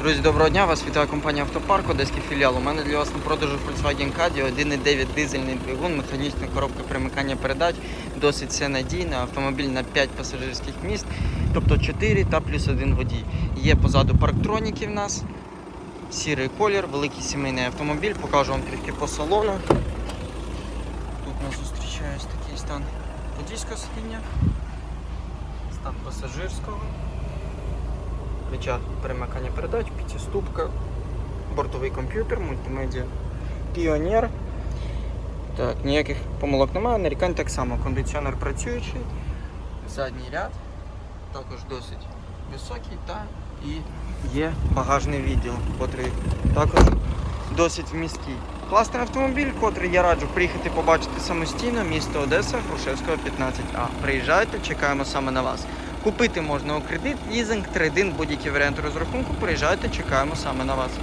Друзі, доброго дня! Вас вітає компанія Автопарк, Одеський філіал. У мене для вас на продажу Volkswagen Caddy 1.9 дизельний двигун, механічна коробка примикання передач. Досить все надійно. Автомобіль на 5 пасажирських місць, тобто 4 та плюс один водій. Є позаду парктроніки в нас. Сірий колір, великий сімейний автомобіль. Покажу вам трішки по салону. Тут нас зустрічає такий стан водійського сидіння, стан пасажирського. Рычаг перемикання передач, п'ятиступка, бортовий комп'ютер, мультимедіа, піонер. Так, ніяких помилок немає, нарікань так само. Кондиціонер працюючий, задній ряд, також досить високий та і є багажний відділ, котрий також досить міський. Класний автомобіль, котрий я раджу приїхати побачити самостійно, місто Одеса, Грушевського 15А. Приїжджайте, чекаємо саме на вас. Купити можна у кредит, лізинг, трейдинг, будь-який варіант розрахунку. Приїжджайте, чекаємо саме на вас.